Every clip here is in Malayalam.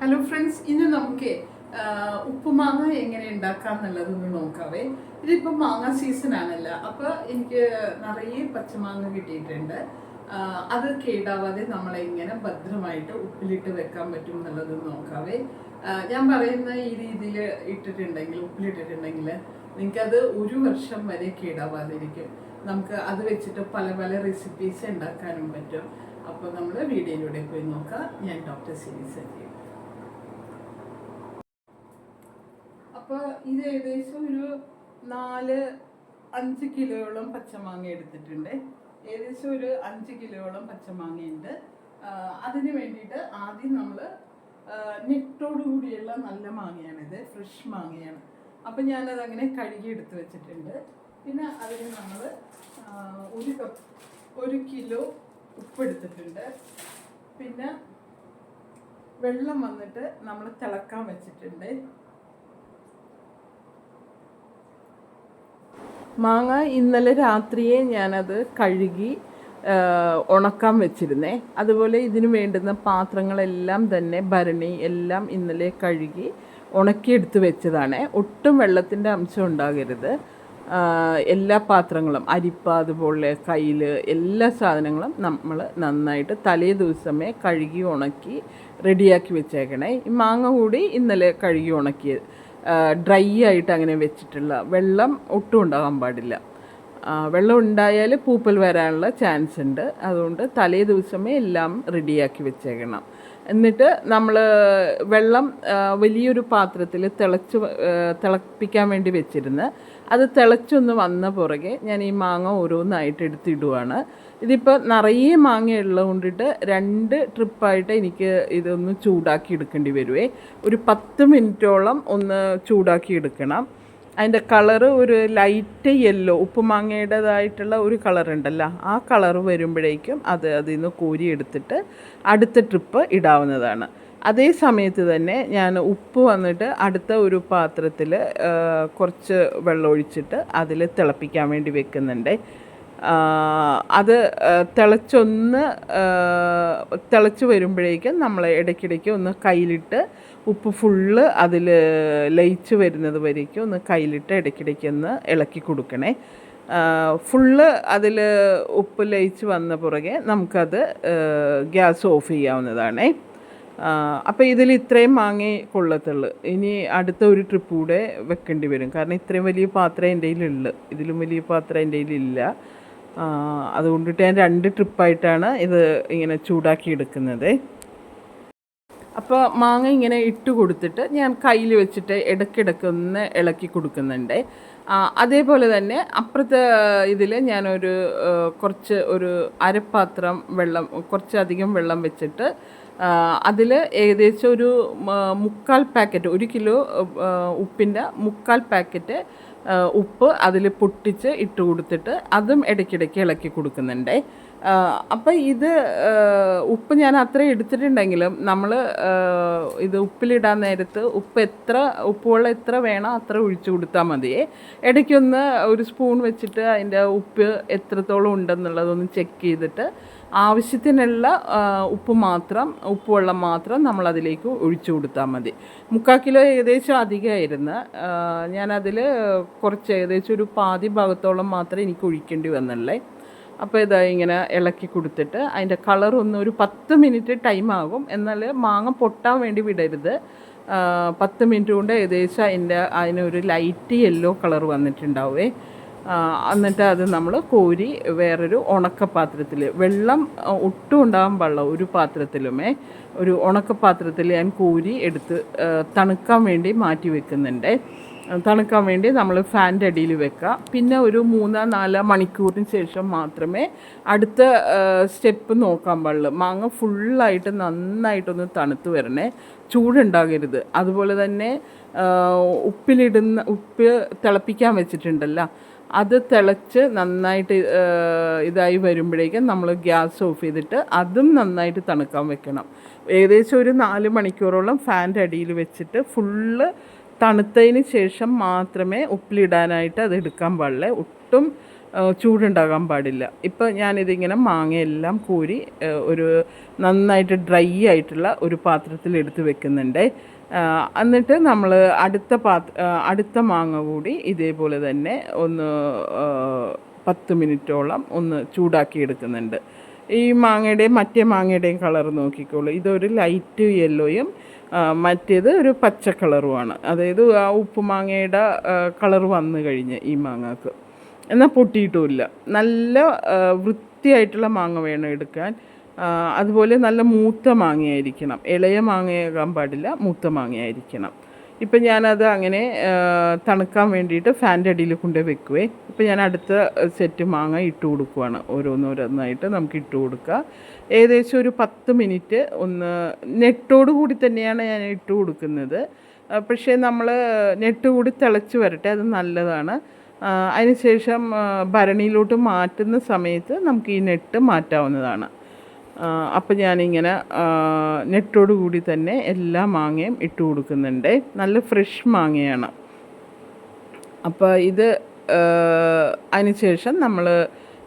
ഹലോ ഫ്രണ്ട്സ് ഇന്ന് നമുക്ക് ഉപ്പുമാങ്ങ എങ്ങനെ ഉണ്ടാക്കാം എന്നുള്ളതൊന്ന് നോക്കാവേ. ഇതിപ്പോൾ മാങ്ങ സീസൺ ആണല്ലോ അപ്പോൾ എനിക്ക് നിറയെ പച്ചമാങ്ങ കിട്ടിയിട്ടുണ്ട്. അത് കേടാവാതെ നമ്മളെ ഇങ്ങനെ ഭദ്രമായിട്ട് ഉപ്പിലിട്ട് വെക്കാൻ പറ്റും എന്നുള്ളത് നോക്കാവേ. ഞാൻ പറയുന്ന ഈ രീതിയിൽ ഇട്ടിട്ടുണ്ടെങ്കിൽ ഉപ്പിലിട്ടിട്ടുണ്ടെങ്കിൽ നിങ്ങൾക്കത് ഒരു വർഷം വരെ കേടാവാതിരിക്കും. നമുക്ക് അത് വെച്ചിട്ട് പല പല റെസിപ്പീസ് ഉണ്ടാക്കാനും പറ്റും. അപ്പോൾ നമ്മൾ വീഡിയോയിലൂടെ പോയി നോക്കാം. ഞാൻ ഡോക്ടർ സിനി സജീവ് അപ്പോൾ ഇത് ഏകദേശം ഒരു നാല് അഞ്ച് കിലോയോളം പച്ചമാങ്ങ എടുത്തിട്ടുണ്ട്. ഏകദേശം ഒരു അഞ്ച് കിലോയോളം പച്ചമാങ്ങയുണ്ട് അതിന് വേണ്ടിയിട്ട് ആദ്യം നമ്മൾ കൂടിയുള്ള നല്ല മാങ്ങയാണിത് ഫ്രഷ് മാങ്ങയാണ്. അപ്പം ഞാനത് അങ്ങനെ കഴുകി എടുത്ത് വെച്ചിട്ടുണ്ട്. പിന്നെ അതിന് നമ്മൾ ഒരു കപ്പ് ഒരു കിലോ ഉപ്പ് എടുത്തിട്ടുണ്ട്. പിന്നെ വെള്ളം വന്നിട്ട് നമ്മൾ തിളക്കാൻ വെച്ചിട്ടുണ്ട്. മാങ്ങ ഇന്നലെ രാത്രിയെ ഞാനത് കഴുകി ഉണക്കാൻ വെച്ചിരുന്നേ. അതുപോലെ ഇതിന് വേണ്ടുന്ന പാത്രങ്ങളെല്ലാം തന്നെ ഭരണി എല്ലാം ഇന്നലെ കഴുകി ഉണക്കിയെടുത്ത് വെച്ചതാണ്. ഒട്ടും വെള്ളത്തിന്റെ അംശം ഉണ്ടാകരുത്. എല്ലാ പാത്രങ്ങളും അരിപ്പ അതുപോലെ കയ്യിൽ എല്ലാ സാധനങ്ങളും നമ്മൾ നന്നായിട്ട് തലേ ദിവസമേ കഴുകി ഉണക്കി റെഡിയാക്കി വെച്ചേക്കണേ. ഈ മാങ്ങ കൂടി ഇന്നലെ കഴുകി ഉണക്കിയത്. ഡ്രൈ ആയിട്ട് അങ്ങനെ വെച്ചിട്ടുള്ള വെള്ളം ഒട്ടും ഉണ്ടാകാൻ പാടില്ല. വെള്ളം ഉണ്ടായാൽ പൂപ്പൽ വരാനുള്ള ചാൻസ് ഉണ്ട്. അതുകൊണ്ട് തലേ ദിവസമേ എല്ലാം റെഡിയാക്കി വെച്ചേക്കണം. എന്നിട്ട് നമ്മൾ വെള്ളം വലിയൊരു പാത്രത്തിൽ തിളച്ച് തിളപ്പിക്കാൻ വേണ്ടി വെച്ചിരുന്ന്. അത് തിളച്ചൊന്ന് വന്ന പുറകെ ഞാൻ ഈ മാങ്ങ ഓരോന്നായിട്ട് എടുത്തിടുവാണ്. ഇതിപ്പോൾ നിറയെ മാങ്ങ ഉള്ളത് കൊണ്ടിട്ട് രണ്ട് ട്രിപ്പായിട്ട് എനിക്ക് ഇതൊന്ന് ചൂടാക്കി എടുക്കേണ്ടി വരുവേ. ഒരു പത്ത് മിനിറ്റോളം ഒന്ന് ചൂടാക്കി എടുക്കണം. അതിന്റെ കളറ് ഒരു ലൈറ്റ് യെല്ലോ ഉപ്പുമാങ്ങയുടേതായിട്ടുള്ള ഒരു കളർ ഉണ്ടല്ലോ. ആ കളർ വരുമ്പോഴേക്കും അത് അതിൽ നിന്ന് കോരിയെടുത്തിട്ട് അടുത്ത ട്രിപ്പ് ഇടാവുന്നതാണ്. അതേ സമയത്ത് തന്നെ ഞാൻ ഉപ്പ് വന്നിട്ട് അടുത്ത ഒരു പാത്രത്തിൽ കുറച്ച് വെള്ളം ഒഴിച്ചിട്ട് അതിൽ തിളപ്പിക്കാൻ വേണ്ടി വെക്കുന്നുണ്ട്. അത് തിളച്ചൊന്ന് തിളച്ച് വരുമ്പോഴേക്കും നമ്മൾ ഇടയ്ക്കിടയ്ക്ക് ഒന്ന് കയ്യിലിട്ട് ഉപ്പ് ഫുള്ള് അതിൽ ലയിച്ച് വരുന്നത് വരേക്കും ഒന്ന് കയ്യിലിട്ട് ഇടയ്ക്കിടയ്ക്ക് ഒന്ന് ഇളക്കി കൊടുക്കണേ. ഫുള്ള് അതിൽ ഉപ്പ് ലയിച്ച് വന്ന പുറകെ നമുക്കത് ഗ്യാസ് ഓഫ് ചെയ്യാവുന്നതാണേ. അപ്പോൾ ഇതിൽ ഇത്രയും മാങ്ങേ കൊള്ളത്തുള്ളു. ഇനി അടുത്ത ഒരു ട്രിപ്പ് കൂടെ വെക്കേണ്ടി വരും. കാരണം ഇത്രയും വലിയ പാത്രം എന്റെ കയ്യിലുള്ളു ഇതിലും വലിയ പാത്രം എന്റെ കയ്യിലില്ല. അതുകൊണ്ടിട്ട് ഞാൻ രണ്ട് ട്രിപ്പായിട്ടാണ് ഇത് ഇങ്ങനെ ചൂടാക്കി എടുക്കുന്നത് അപ്പോൾ മാങ്ങ ഇങ്ങനെ ഇട്ട് കൊടുത്തിട്ട് ഞാൻ കയ്യിൽ വെച്ചിട്ട് ഇടയ്ക്കിടയ്ക്ക് ഒന്ന് ഇളക്കി കൊടുക്കുന്നുണ്ട്. അതേപോലെ തന്നെ അപ്പുറത്തെ ഇതിൽ ഞാനൊരു കുറച്ച് ഒരു അരപ്പാത്രം വെള്ളം കുറച്ചധികം വെള്ളം വെച്ചിട്ട് അതിൽ ഏകദേശം ഒരു മുക്കാൽ പാക്കറ്റ് ഒരു കിലോ ഉപ്പിന്റെ മുക്കാൽ പാക്കറ്റ് ഉപ്പ് അതിൽ പൊട്ടിച്ച് ഇട്ട് കൊടുത്തിട്ട് അതും ഇടയ്ക്കിടയ്ക്ക് ഇളക്കി കൊടുക്കുന്നുണ്ട്. അപ്പം ഇത് ഉപ്പ് ഞാൻ അത്ര എടുത്തിട്ടുണ്ടെങ്കിലും നമ്മൾ ഇത് ഉപ്പിലിടാൻ നേരത്ത് ഉപ്പ് എത്ര ഉപ്പുവെള്ളം എത്ര വേണോ അത്ര ഒഴിച്ചു കൊടുത്താൽ മതിയേ ഇടയ്ക്കൊന്ന് ഒരു സ്പൂൺ വെച്ചിട്ട് അതിന്റെ ഉപ്പ് എത്രത്തോളം ഉണ്ടെന്നുള്ളതൊന്ന് ചെക്ക് ചെയ്തിട്ട് ആവശ്യത്തിനുള്ള ഉപ്പ് മാത്രം ഉപ്പുവെള്ളം മാത്രം നമ്മൾ അതിലേക്ക് ഒഴിച്ചു കൊടുത്താൽ മതി. മുക്കാൽ കിലോ ഏകദേശം അധികമായിരുന്നു. ഞാനതിൽ കുറച്ച് ഏകദേശം ഒരു പാതി ഭാഗത്തോളം മാത്രമേ എനിക്ക് ഒഴിക്കേണ്ടി വന്നുള്ളേ. അപ്പോൾ ഇതാ ഇങ്ങനെ ഇളക്കി കൊടുത്തിട്ട് അതിന്റെ കളർ ഒന്ന് ഒരു പത്ത് മിനിറ്റ് ടൈം ആകും. എന്നാൽ മാങ്ങ പൊട്ടാൻ വേണ്ടി വിടരുത്. പത്ത് മിനിറ്റ് കൊണ്ട് ഏകദേശം അതിന്റെ അതിനൊരു ലൈറ്റ് യെല്ലോ കളർ വന്നിട്ടുണ്ടാവേ. എന്നിട്ട് അത് നമ്മൾ കോരി വേറൊരു ഉണക്കപ്പാത്രത്തിൽ വെള്ളം ഒട്ടും ഉണ്ടാകാൻ പാടില്ല ഒരു പാത്രത്തിലുമേ. ഒരു ഉണക്കപ്പാത്രത്തിൽ ഞാൻ കോരി എടുത്ത് തണുക്കാൻ വേണ്ടി മാറ്റി വെക്കുന്നുണ്ട്. തണുക്കാൻ വേണ്ടി നമ്മൾ ഫാന്റെ അടിയിൽ വെക്കുക. പിന്നെ ഒരു മൂന്നോ നാലോ മണിക്കൂറിന് ശേഷം മാത്രമേ അടുത്ത സ്റ്റെപ്പ് നോക്കാൻ പാടുള്ളൂ. മാങ്ങ ഫുള്ളായിട്ട് നന്നായിട്ടൊന്ന് തണുത്ത് വരണേ. ചൂടുണ്ടാകരുത്. അതുപോലെ തന്നെ ഉപ്പിലിടുന്ന ഉപ്പ് തിളപ്പിക്കാൻ വെച്ചിട്ടുണ്ടല്ലോ. അത് തിളച്ച് നന്നായിട്ട് ഇതായി വരുമ്പോഴേക്കും നമ്മൾ ഗ്യാസ് ഓഫ് ചെയ്തിട്ട് അതും നന്നായിട്ട് തണുക്കാൻ വെക്കണം. ഏകദേശം ഒരു നാല് മണിക്കൂറോളം ഫാന്റെ അടിയിൽ വെച്ചിട്ട് ഫുള്ള് തണുത്തതിന് ശേഷം മാത്രമേ ഉപ്പിലിടാനായിട്ട് അത് എടുക്കാൻ പാടില്ല. ഒട്ടും ചൂടുണ്ടാകാൻ പാടില്ല. ഇപ്പോൾ ഞാനിതിങ്ങനെ മാങ്ങയെല്ലാം കോരി ഒരു നന്നായിട്ട് ഡ്രൈ ആയിട്ടുള്ള ഒരു പാത്രത്തിൽ എടുത്ത് വെക്കുന്നുണ്ട്. എന്നിട്ട് നമ്മൾ അടുത്ത പാത്ര അടുത്ത മാങ്ങ കൂടി ഇതേപോലെ തന്നെ ഒന്ന് പത്ത് മിനിറ്റോളം ഒന്ന് ചൂടാക്കി എടുക്കുന്നുണ്ട്. ഈ മാങ്ങയുടെയും മറ്റേ മാങ്ങയുടെയും കളർ നോക്കിക്കോളൂ. ഇതൊരു ലൈറ്റ് യെല്ലോയും മറ്റേത് ഒരു പച്ച കളറുമാണ്. അതായത് ആ ഉപ്പുമാങ്ങയുടെ കളർ വന്നു കഴിഞ്ഞ് ഈ മാങ്ങക്ക്. എന്നാൽ പൊട്ടിയിട്ടുമില്ല. നല്ല വൃത്തിയായിട്ടുള്ള മാങ്ങ വേണം എടുക്കാൻ. അതുപോലെ നല്ല മൂത്ത മാങ്ങയായിരിക്കണം. ഇളയ മാങ്ങയാകാൻ പാടില്ല മൂത്ത മാങ്ങയായിരിക്കണം. ഇപ്പം ഞാനത് അങ്ങനെ തണുക്കാൻ വേണ്ടിയിട്ട് ഫാന്റെ അടിയിൽ കൊണ്ട് വെക്കുവേ. ഇപ്പം ഞാൻ അടുത്ത സെറ്റ് മാങ്ങ ഇട്ട് കൊടുക്കുവാണ്. ഓരോന്നോരോന്നായിട്ട് നമുക്ക് ഇട്ട് കൊടുക്കുക ഏകദേശം ഒരു പത്ത് മിനിറ്റ് ഒന്ന് നെട്ടോട് കൂടി തന്നെയാണ് ഞാൻ ഇട്ട് കൊടുക്കുന്നത്. പക്ഷേ നമ്മൾ നെട്ട് കൂടി തിളച്ച് വരട്ടെ അത് നല്ലതാണ്. അതിനുശേഷം ഭരണിയിലോട്ട് മാറ്റുന്ന സമയത്ത് നമുക്ക് ഈ നെട്ട് മാറ്റാവുന്നതാണ്. അപ്പം ഞാനിങ്ങനെ നെട്ടോട് കൂടി തന്നെ എല്ലാ മാങ്ങയും ഇട്ട് കൊടുക്കുന്നുണ്ട്. നല്ല ഫ്രഷ് മാങ്ങയാണ്. അപ്പോൾ ഇത് അതിനുശേഷം നമ്മൾ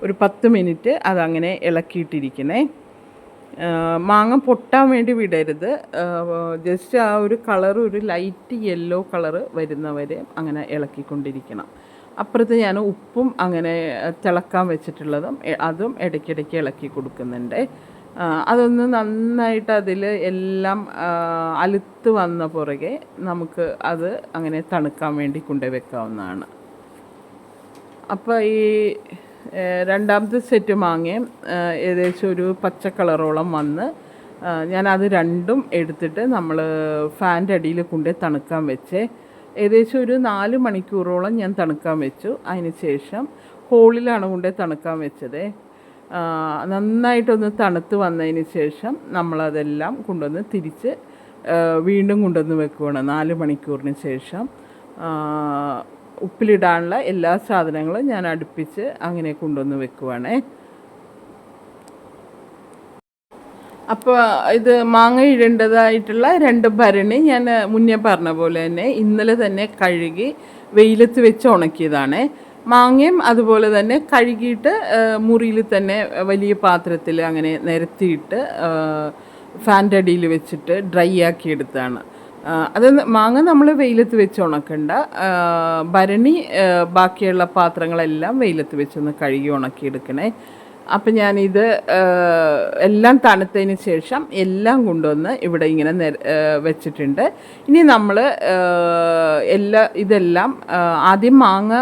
ഒരു പത്ത് മിനിറ്റ് അതങ്ങനെ ഇളക്കിയിട്ടിരിക്കണേ. മാങ്ങ പൊട്ടാൻ വേണ്ടി വിടരുത്. ജസ്റ്റ് ആ ഒരു കളർ ഒരു ലൈറ്റ് യെല്ലോ കളറ് വരുന്നവരെ അങ്ങനെ ഇളക്കിക്കൊണ്ടിരിക്കണം. അപ്പുറത്ത് ഞാൻ ഉപ്പും അങ്ങനെ തിളക്കാൻ വെച്ചിട്ടുള്ളതും അതും ഇടയ്ക്കിടയ്ക്ക് ഇളക്കി കൊടുക്കുന്നുണ്ട്. അതൊന്ന് നന്നായിട്ട് അതിൽ എല്ലാം അലുത്ത് വന്ന പുറകെ നമുക്ക് അത് അങ്ങനെ തണുക്കാൻ വേണ്ടി കൊണ്ടുപോയി വെക്കാവുന്നതാണ് അപ്പോൾ ഈ രണ്ടാമത്തെ സെറ്റ് മാങ്ങയും ഏകദേശം ഒരു പച്ച കളറോളം വന്ന് ഞാൻ അത് രണ്ടും എടുത്തിട്ട് നമ്മൾ ഫാന്റെ അടിയിൽ കൊണ്ട് തണുക്കാൻ വെച്ചേ. ഏകദേശം ഒരു നാല് മണിക്കൂറോളം ഞാൻ തണുക്കാൻ വെച്ചു. അതിന് ശേഷം ഹോളിലാണ് കൊണ്ടേ തണുക്കാൻ വെച്ചത്. നന്നായിട്ടൊന്ന് തണുത്ത് വന്നതിന് ശേഷം നമ്മളതെല്ലാം കൊണ്ടുവന്ന് തിരിച്ച് വീണ്ടും കൊണ്ടുവന്ന് വെക്കുവാണ്. നാല് മണിക്കൂറിന് ശേഷം. ഉപ്പിലിടാനുള്ള എല്ലാ സാധനങ്ങളും ഞാൻ അടുപ്പിച്ച് അങ്ങനെ കൊണ്ടുവന്ന് വെക്കുവാണേ. അപ്പോൾ ഇത് മാങ്ങ ഇടേണ്ടതായിട്ടുള്ള രണ്ട് ഭരണി ഞാൻ മുന്നേ പറഞ്ഞ പോലെ തന്നെ ഇന്നലെ തന്നെ കഴുകി വെയിലത്ത് വെച്ച് ഉണക്കിയതാണ്. മാങ്ങയും അതുപോലെ തന്നെ കഴുകിയിട്ട് മുറിയിൽ തന്നെ വലിയ പാത്രത്തിൽ അങ്ങനെ നിരത്തിയിട്ട് ഫാന്റെ അടിയിൽ വെച്ചിട്ട് ഡ്രൈ ആക്കി എടുത്താണ്. അത് മാങ്ങ നമ്മൾ വെയിലത്ത് വെച്ച് ഉണക്കണ്ട. ഭരണി ബാക്കിയുള്ള പാത്രങ്ങളെല്ലാം വെയിലത്ത് വെച്ചൊന്ന് കഴുകി ഉണക്കിയെടുക്കണേ അപ്പം ഞാനിത് എല്ലാം തണുത്തതിന് ശേഷം എല്ലാം കൊണ്ടുവന്ന് ഇവിടെ ഇങ്ങനെ വെച്ചിട്ടുണ്ട്. ഇനി നമ്മൾ എല്ലാ ഇതെല്ലാം ആദ്യം മാങ്ങ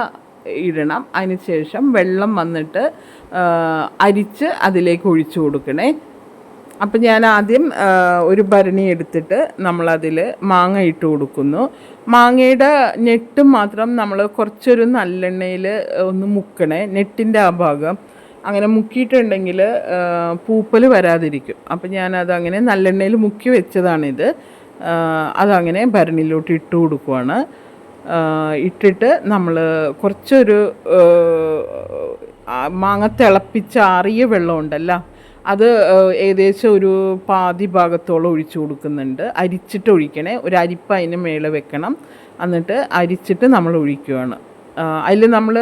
ഇടണം. അതിനുശേഷം വെള്ളം വന്നിട്ട് അരിച്ച് അതിലേക്ക് ഒഴിച്ചു കൊടുക്കണേ. അപ്പം ഞാൻ ആദ്യം ഒരു ഭരണി എടുത്തിട്ട് നമ്മളതിൽ മാങ്ങ ഇട്ട് കൊടുക്കുന്നു. മാങ്ങയുടെ ഞെട്ട് മാത്രം നമ്മൾ കുറച്ചൊരു നല്ലെണ്ണയിൽ ഒന്ന് മുക്കണേ നെട്ടിന്റെ ആ ഭാഗം. അങ്ങനെ മുക്കിയിട്ടുണ്ടെങ്കിൽ പൂപ്പൽ വരാതിരിക്കും. അപ്പം ഞാനത് അങ്ങനെ നല്ലെണ്ണയിൽ മുക്കി വെച്ചതാണിത്. അതങ്ങനെ ഭരണിയിലോട്ട് ഇട്ട് കൊടുക്കുവാണ്. ഇട്ടിട്ട് നമ്മൾ കുറച്ചൊരു മാങ്ങ തിളപ്പിച്ച ആറിയ വെള്ളമുണ്ടല്ലോ അത് ഏകദേശം ഒരു പാതി ഭാഗത്തോളം ഒഴിച്ചു കൊടുക്കുന്നുണ്ട്. അരിച്ചിട്ട് ഒഴിക്കണേ. ഒരു അരിപ്പ് അതിന് മേലെ വെക്കണം. എന്നിട്ട് അരിച്ചിട്ട് നമ്മൾ ഒഴിക്കുകയാണ് അതിൽ നമ്മൾ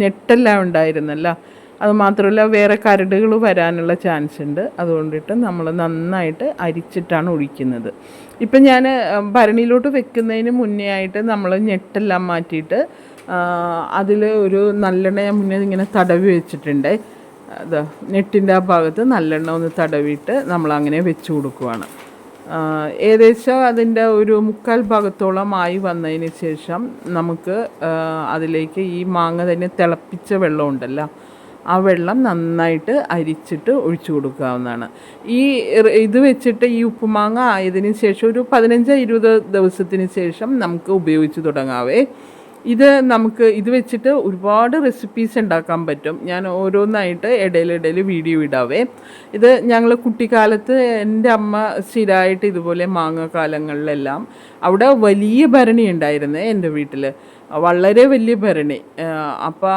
ഞെട്ടെല്ലാം ഉണ്ടായിരുന്നല്ലോ. അത് മാത്രമല്ല വേറെ കരടുകൾ വരാനുള്ള ചാൻസ് ഉണ്ട്. അതുകൊണ്ടിട്ട് നമ്മൾ നന്നായിട്ട് അരിച്ചിട്ടാണ് ഒഴിക്കുന്നത്. ഇപ്പം ഞാൻ ഭരണിയിലോട്ട് വെക്കുന്നതിന് മുന്നേ ആയിട്ട് നമ്മൾ ഞെട്ടെല്ലാം മാറ്റിയിട്ട് അതിൽ ഒരു നല്ലെണ്ണ ഞാൻ മുന്നേ ഇങ്ങനെ തടവി വെച്ചിട്ടുണ്ട്. അത് നെട്ടിന്റെ ആ ഭാഗത്ത് നല്ലെണ്ണ ഒന്ന് തടവിയിട്ട് നമ്മൾ അങ്ങനെ വെച്ച് കൊടുക്കുവാണ്. ഏകദേശം അതിന്റെ ഒരു മുക്കാൽ ഭാഗത്തോളം ആയി വന്നതിന് ശേഷം നമുക്ക് അതിലേക്ക് ഈ മാങ്ങ തന്നെ തിളപ്പിച്ച വെള്ളം ഉണ്ടല്ലോ ആ വെള്ളം നന്നായിട്ട് അരിച്ചിട്ട് ഒഴിച്ചു കൊടുക്കാവുന്നതാണ്. ഈ ഇത് വെച്ചിട്ട് ഈ ഉപ്പുമാങ്ങ ആയതിനു ശേഷം ഒരു പതിനഞ്ച് ഇരുപത് ദിവസത്തിന് ശേഷം നമുക്ക് ഉപയോഗിച്ച് തുടങ്ങാവേ. ഇത് നമുക്ക് ഇത് വെച്ചിട്ട് ഒരുപാട് റെസിപ്പീസ് ഉണ്ടാക്കാൻ പറ്റും. ഞാൻ ഓരോന്നായിട്ട് ഇടയിലിടയിൽ വീഡിയോ ഇടാവേ. ഇത് ഞങ്ങൾ കുട്ടിക്കാലത്ത് എന്റെ അമ്മ സ്ഥിരമായിട്ട് ഇതുപോലെ മാങ്ങ കാലങ്ങളിലെല്ലാം അവിടെ വലിയ ഭരണി ഉണ്ടായിരുന്നേ എന്റെ വീട്ടിൽ വളരെ വലിയ ഭരണി. അപ്പോൾ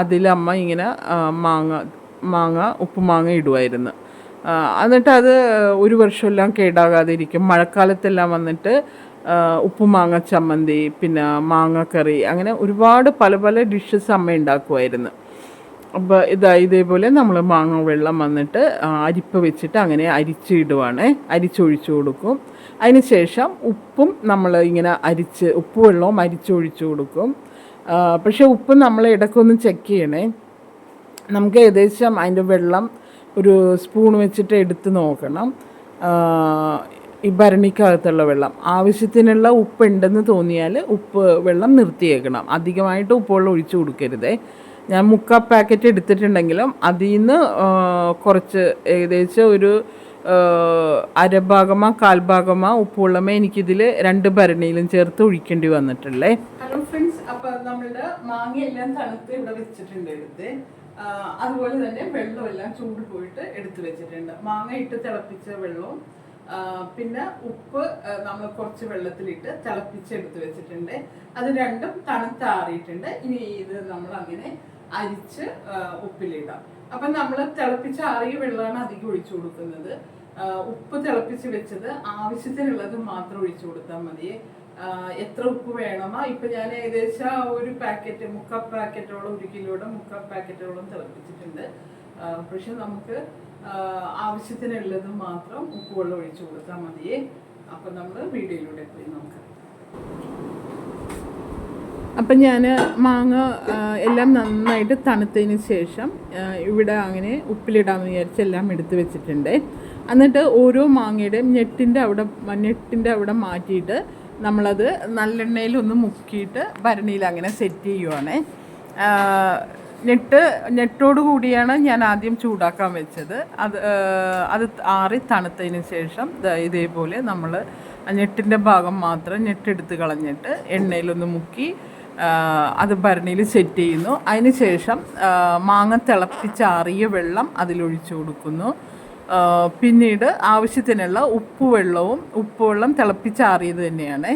അതിലമ്മ ഇങ്ങനെ മാങ്ങ മാങ്ങ ഉപ്പുമാങ്ങ ഇടുമായിരുന്നു എന്നിട്ട് അത് ഒരു വർഷമെല്ലാം കേടാകാതെ ഇരിക്കും മഴക്കാലത്തെല്ലാം വന്നിട്ട് ഉപ്പുമാങ്ങ ചമ്മന്തി പിന്നെ മാങ്ങക്കറി അങ്ങനെ ഒരുപാട് പല പല ഡിഷസ് അമ്മ ഉണ്ടാക്കുമായിരുന്നു അപ്പോൾ ഇതാ ഇതേപോലെ നമ്മൾ മാങ്ങ വെള്ളം വന്നിട്ട് അരിപ്പ് വെച്ചിട്ട് അങ്ങനെ അരിച്ചിടുവാണ്. അരിച്ചൊഴിച്ചു കൊടുക്കും. അതിന് ശേഷം ഉപ്പും നമ്മൾ ഇങ്ങനെ അരിച്ച് ഉപ്പ് വെള്ളവും അരിച്ചൊഴിച്ചു കൊടുക്കും. പക്ഷെ ഉപ്പ് നമ്മൾ ഇടയ്ക്കൊന്ന് ചെക്ക് ചെയ്യണേ. നമുക്ക് ഏകദേശം അതിന്റെ വെള്ളം ഒരു സ്പൂൺ വെച്ചിട്ട് എടുത്ത് നോക്കണം. ഈ ഭരണിക്കകത്തുള്ള വെള്ളം. ആവശ്യത്തിനുള്ള ഉപ്പുണ്ടെന്ന് തോന്നിയാൽ ഉപ്പ് വെള്ളം നിർത്തിയേക്കണം. അധികമായിട്ട് ഉപ്പുവെള്ളം ഒഴിച്ചു കൊടുക്കരുതേ. ഞാൻ മുക്കാൽ പാക്കറ്റ് എടുത്തിട്ടുണ്ടെങ്കിലും അതിൽ നിന്ന് കുറച്ച് ഏകദേശം ഒരു അരഭാഗമോ കാൽഭാഗമോ ഉപ്പുവെള്ളമേ എനിക്കിതിൽ രണ്ട് ഭരണിയിലും ചേർത്ത് ഒഴിക്കേണ്ടി വന്നിട്ടുള്ളേ. ഹലോ ഫ്രണ്ട്സ് അപ്പോൾ നമ്മളുടെ മാങ്ങയെല്ലാം തണുത്ത് ഇവിടെ വെച്ചിട്ടുണ്ട് എടുത്ത്. അതുപോലെ തന്നെ വെള്ളമെല്ലാം ചൂട് പോയിട്ട് എടുത്ത് വെച്ചിട്ടുണ്ട്. മാങ്ങ ഇട്ട് തിളപ്പിച്ച വെള്ളവും പിന്നെ ഉപ്പ് നമ്മൾ കുറച്ച് വെള്ളത്തിലിട്ട് തിളപ്പിച്ചെടുത്ത് വെച്ചിട്ടുണ്ട്. അത് രണ്ടും തണുത്താറിയിട്ടുണ്ട് ഇനി ഇത് നമ്മൾ അങ്ങനെ അരിച്ച് ഉപ്പിലിടാം. അപ്പൊ നമ്മൾ തിളപ്പിച്ച ആറിയ വെള്ളമാണ് അധികം ഒഴിച്ചു കൊടുക്കുന്നത്. ഉപ്പ് തിളപ്പിച്ച് വെച്ചത് ആവശ്യത്തിനുള്ളത് മാത്രം ഒഴിച്ചു കൊടുത്താൽ മതി. എത്ര ഉപ്പ് വേണമോ ഇപ്പൊ ഞാൻ ഏകദേശം ഒരു പാക്കറ്റ് മുക്കാൽ പാക്കറ്റോളം ഒരു കിലോയുടെ മുക്കാൽ പാക്കറ്റോളം തിളപ്പിച്ചിട്ടുണ്ട്. പക്ഷെ നമുക്ക് ആവശ്യത്തിനുള്ളത് മാത്രം ഉപ്പുവെള്ളം ഒഴിച്ചു കൊടുത്താൽ മതിയേ. അപ്പൊ നമ്മൾ വീഡിയോയിലൂടെ പോയി നോക്കാം. അപ്പം ഞാൻ മാങ്ങ എല്ലാം നന്നായിട്ട് തണുത്തതിന് ശേഷം ഇവിടെ അങ്ങനെ ഉപ്പിലിടാമെന്ന് വിചാരിച്ച് എല്ലാം എടുത്ത് വെച്ചിട്ടുണ്ട്. എന്നിട്ട് ഓരോ മാങ്ങയുടെയും ഞെട്ടിന്റെ അവിടെ ഞെട്ടിന്റെ അവിടെ മാറ്റിയിട്ട് നമ്മളത് നല്ലെണ്ണയിൽ ഒന്ന് മുക്കിയിട്ട് ഭരണിയിൽ അങ്ങനെ സെറ്റ് ചെയ്യുവാണേ. ഞെട്ട് ഞെട്ടോട് കൂടിയാണ് ഞാൻ ആദ്യം ചൂടാക്കാൻ വെച്ചത്. അത് അത് ആറി തണുത്തതിന് ശേഷം ഇതേപോലെ നമ്മൾ ഞെട്ടിന്റെ ഭാഗം മാത്രം ഞെട്ടെടുത്ത് കളഞ്ഞിട്ട് എണ്ണയിലൊന്ന് മുക്കി അത് ഭരണിയിൽ സെറ്റ് ചെയ്യുന്നു. അതിന് ശേഷം മാങ്ങ തിളപ്പിച്ചാറിയ വെള്ളം അതിലൊഴിച്ചു കൊടുക്കുന്നു. പിന്നീട് ആവശ്യത്തിനുള്ള ഉപ്പ് വെള്ളവും ഉപ്പ് വെള്ളം തിളപ്പിച്ചാറിയത് തന്നെയാണ്.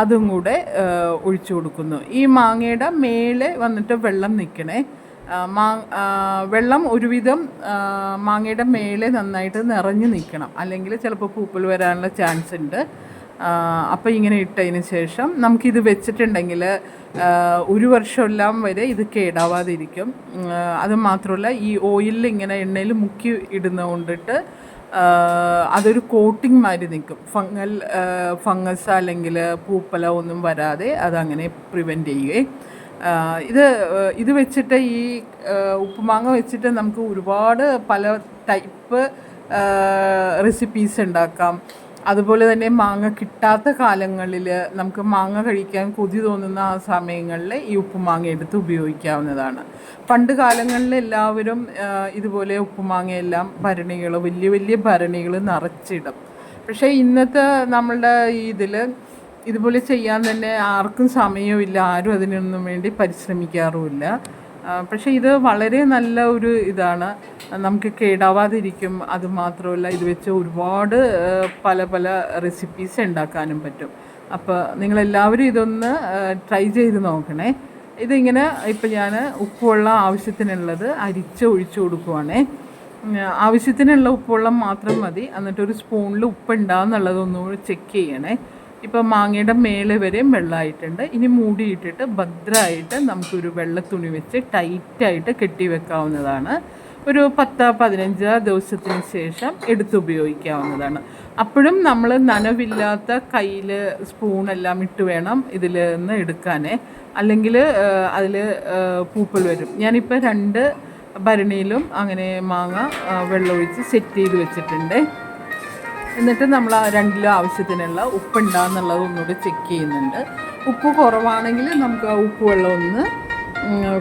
അതും കൂടെ ഒഴിച്ചു കൊടുക്കുന്നു. ഈ മാങ്ങയുടെ മേലെ വന്നിട്ട് വെള്ളം നിൽക്കണേ. മാ വെള്ളം ഒരുവിധം മാങ്ങയുടെ മേലെ നന്നായിട്ട് നിറഞ്ഞു നിൽക്കണം. അല്ലെങ്കിൽ ചിലപ്പോൾ പൂപ്പൽ വരാനുള്ള ചാൻസ് ഉണ്ട്. അപ്പോൾ ഇങ്ങനെ ഇട്ടതിന് ശേഷം നമുക്കിത് വെച്ചിട്ടുണ്ടെങ്കിൽ ഒരു വർഷമെല്ലാം വരെ ഇത് കേടാവാതിരിക്കും. അത് മാത്രമല്ല ഈ ഓയിലിൽ ഇങ്ങനെ എണ്ണയിൽ മുക്കി ഇടുന്ന കൊണ്ടിട്ട് അതൊരു കോട്ടിംഗ് മാതിരി നിൽക്കും. ഫംഗൽ ഫംഗസ് അല്ലെങ്കിൽ പൂപ്പല ഒന്നും വരാതെ അതങ്ങനെ പ്രിവെന്റ് ചെയ്യുകയും ഇത് ഇത് വെച്ചിട്ട് ഈ ഉപ്പുമാങ്ങ വെച്ചിട്ട് നമുക്ക് ഒരുപാട് പല ടൈപ്പ് റെസിപ്പീസ് ഉണ്ടാക്കാം. അതുപോലെ തന്നെ മാങ്ങ കിട്ടാത്ത കാലങ്ങളിൽ നമുക്ക് മാങ്ങ കഴിക്കാൻ കൊതി തോന്നുന്ന ആ സമയങ്ങളിൽ ഈ ഉപ്പുമാങ്ങ എടുത്ത് ഉപയോഗിക്കാവുന്നതാണ്. പണ്ട് കാലങ്ങളിൽ എല്ലാവരും ഇതുപോലെ ഉപ്പുമാങ്ങയെല്ലാം ഭരണികൾ വലിയ വലിയ ഭരണികൾ നിറച്ചിടും. പക്ഷേ ഇന്നത്തെ നമ്മളുടെ ഇതിൽ ഇതുപോലെ ചെയ്യാൻ തന്നെ ആർക്കും സമയമില്ല ആരും അതിനൊന്നും വേണ്ടി പരിശ്രമിക്കാറുമില്ല. പക്ഷെ ഇത് വളരെ നല്ല ഒരു ഇതാണ്. നമുക്ക് കേടാവാതിരിക്കും. അതുമാത്രമല്ല ഇത് വെച്ച് ഒരുപാട് പല പല റെസിപ്പീസ് ഉണ്ടാക്കാനും പറ്റും. അപ്പോൾ നിങ്ങളെല്ലാവരും ഇതൊന്ന് ട്രൈ ചെയ്ത് നോക്കണേ. ഇതിങ്ങനെ ഇപ്പം ഞാൻ ഉപ്പുവെള്ളം ആവശ്യത്തിനുള്ളത് അരിച്ച് ഒഴിച്ചു കൊടുക്കുവാണേ. ആവശ്യത്തിനുള്ള ഉപ്പുവെള്ളം മാത്രം മതി. എന്നിട്ട് ഒരു സ്പൂണിൽ ഉപ്പുണ്ടാകുന്നുള്ളതൊന്നുകൂടി ചെക്ക് ചെയ്യണേ. ഇപ്പം മാങ്ങയുടെ മേലെ വരെയും വെള്ളമായിട്ടുണ്ട് ഇനി മൂടിയിട്ടിട്ട് ഭദ്രമായിട്ട് നമുക്കൊരു വെള്ള തുണി വെച്ച് ടൈറ്റായിട്ട് കെട്ടി വെക്കാവുന്നതാണ് ഒരു പത്ത് പതിനഞ്ച് ദിവസത്തിന് ശേഷം എടുത്ത് ഉപയോഗിക്കാവുന്നതാണ് അപ്പോഴും നമ്മൾ നനവില്ലാത്ത കയ്യിൽ സ്പൂണെല്ലാം ഇട്ട് വേണം ഇതിൽ നിന്ന് എടുക്കാനേ. അല്ലെങ്കിൽ അതിൽ പൂപ്പൽ വരും. ഞാനിപ്പോൾ രണ്ട് ഭരണിയിലും അങ്ങനെ മാങ്ങ വെള്ളമൊഴിച്ച് സെറ്റ് ചെയ്ത് വെച്ചിട്ടുണ്ട്. എന്നിട്ട് നമ്മൾ ആ രണ്ടിലും ആവശ്യത്തിനുള്ള ഉപ്പുണ്ടാകുന്നുള്ളത് ഒന്നുകൂടി ചെക്ക് ചെയ്യുന്നുണ്ട്. ഉപ്പ് കുറവാണെങ്കിൽ നമുക്ക് ആ ഉപ്പ് വെള്ളം ഒന്ന്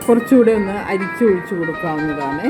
കുറച്ചുകൂടി ഒന്ന് അരിച്ച് ഒഴിച്ച് കൊടുക്കാവുന്നതാണ്.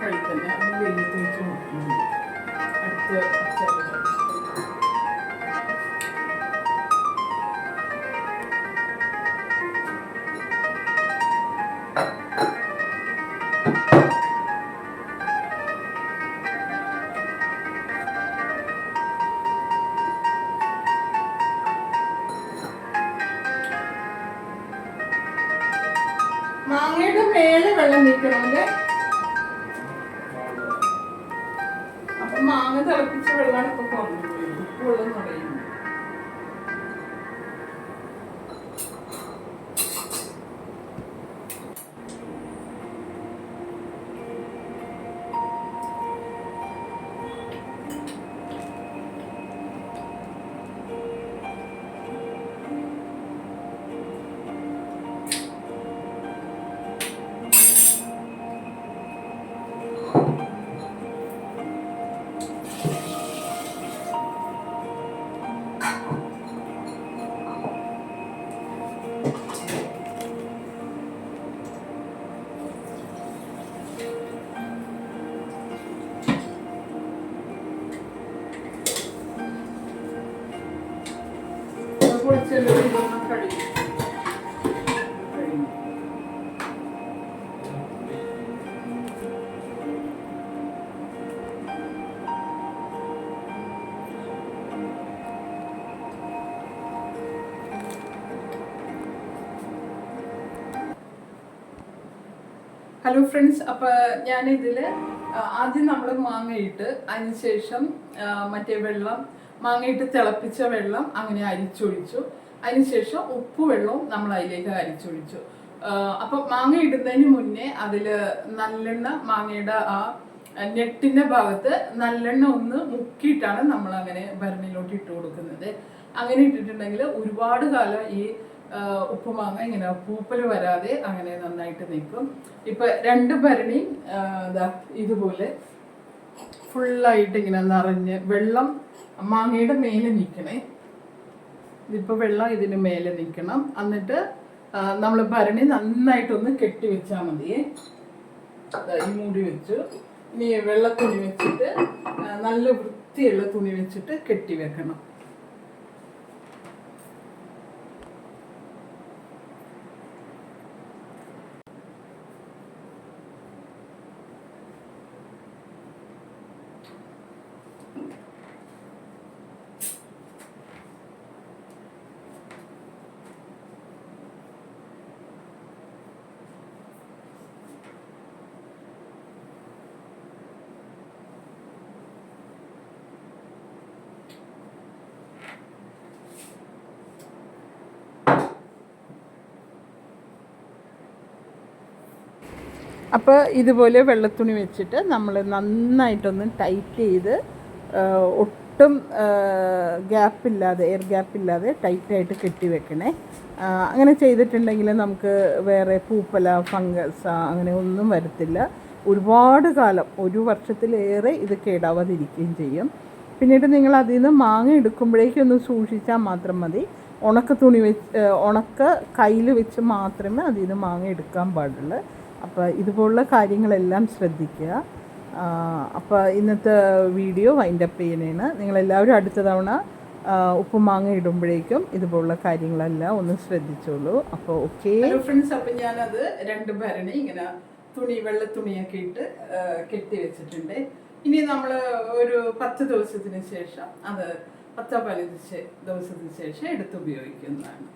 കഴിക്കന്നെ അത് വെയിലത്ത് വെച്ച് നോക്കുന്നു അടുത്ത ഹലോ ഫ്രണ്ട്സ് അപ്പോൾ ഞാനിതിൽ ആദ്യം നമ്മൾ മാങ്ങയിട്ട് അതിനുശേഷം മറ്റേ വെള്ളം മാങ്ങയിട്ട് തിളപ്പിച്ച വെള്ളം അങ്ങനെ അരിച്ചൊഴിച്ചു. അതിനുശേഷം ഉപ്പ് വെള്ളവും നമ്മൾ അതിലേക്ക് അരിച്ചൊഴിച്ചു. അപ്പൊ മാങ്ങ ഇടുന്നതിന് മുന്നേ അതിൽ നല്ലെണ്ണ മാങ്ങയുടെ ആ നെട്ടിന്റെ ഭാഗത്ത് നല്ലെണ്ണ ഒന്ന് മുക്കിയിട്ടാണ് നമ്മൾ അങ്ങനെ ഭരണിയിലോട്ട് ഇട്ട് കൊടുക്കുന്നത്. അങ്ങനെ ഇട്ടിട്ടുണ്ടെങ്കിൽ ഒരുപാട് കാലം ഈ ഉപ്പുമാങ്ങ ഇങ്ങനെ പൂപ്പൽ വരാതെ അങ്ങനെ നന്നായിട്ട് നിൽക്കും. ഇപ്പം രണ്ട് ഭരണി ദാ ഇതുപോലെ ഫുള്ളായിട്ട് ഇങ്ങനെ നിറഞ്ഞ് വെള്ളം മാങ്ങയുടെ മേലെ നിൽക്കണേ. ഇതിപ്പോൾ വെള്ളം ഇതിന് മേലെ നിൽക്കണം. എന്നിട്ട് നമ്മൾ ഭരണി നന്നായിട്ടൊന്ന് കെട്ടി വെച്ചാൽ മതിയേ. മൂടി വെച്ചു. ഇനി വെള്ള തുണി വെച്ചിട്ട് നല്ല വൃത്തിയുള്ള തുണി വെച്ചിട്ട് കെട്ടി വെക്കണം. അപ്പോൾ ഇതുപോലെ വെള്ളത്തുണി വെച്ചിട്ട് നമ്മൾ നന്നായിട്ടൊന്ന് ടൈറ്റ് ചെയ്ത് ഒട്ടും ഗ്യാപ്പില്ലാതെ എയർ ഗ്യാപ്പില്ലാതെ ടൈറ്റായിട്ട് കെട്ടി വെക്കണേ. അങ്ങനെ ചെയ്തിട്ടുണ്ടെങ്കിൽ നമുക്ക് വേറെ പൂപ്പല ഫംഗസ് അങ്ങനെ ഒന്നും വരത്തില്ല. ഒരുപാട് കാലം ഒരു വർഷത്തിലേറെ ഇത് കേടാവാതിരിക്കുകയും ചെയ്യും. പിന്നീട് നിങ്ങൾ അതിൽ നിന്ന് മാങ്ങ എടുക്കുമ്പോഴേക്കും ഒന്ന് സൂക്ഷിച്ചാൽ മാത്രം മതി. ഉണക്ക തുണി വെച്ച് ഉണക്ക കയ്യിൽ വെച്ച് മാത്രമേ അതിൽ നിന്ന് മാങ്ങ എടുക്കാൻ പാടുള്ളൂ. അപ്പോൾ ഇതുപോലുള്ള കാര്യങ്ങളെല്ലാം ശ്രദ്ധിക്കുക. അപ്പോൾ ഇന്നത്തെ വീഡിയോ വൈൻഡപ്പ് ചെയ്യുന്നതാണ് നിങ്ങളെല്ലാവരും അടുത്ത തവണ ഉപ്പുമാങ്ങ ഉപ്പും മാങ്ങ ഇടുമ്പോഴേക്കും ഇതുപോലുള്ള കാര്യങ്ങളെല്ലാം ഒന്ന് ശ്രദ്ധിച്ചോളൂ. അപ്പോൾ ഓക്കെ ഫ്രണ്ട്സ് അപ്പം ഞാനത് രണ്ട് ഭരണി ഇങ്ങനെ തുണി വെള്ള തുണിയൊക്കെ ഇട്ട് കെട്ടി വെച്ചിട്ടുണ്ട്. ഇനി നമ്മൾ ഒരു പത്ത് ദിവസത്തിന് ശേഷം അത് പത്തോ പതിനഞ്ച് ദിവസത്തിന് ശേഷം എടുത്ത് ഉപയോഗിക്കുന്നതാണ്.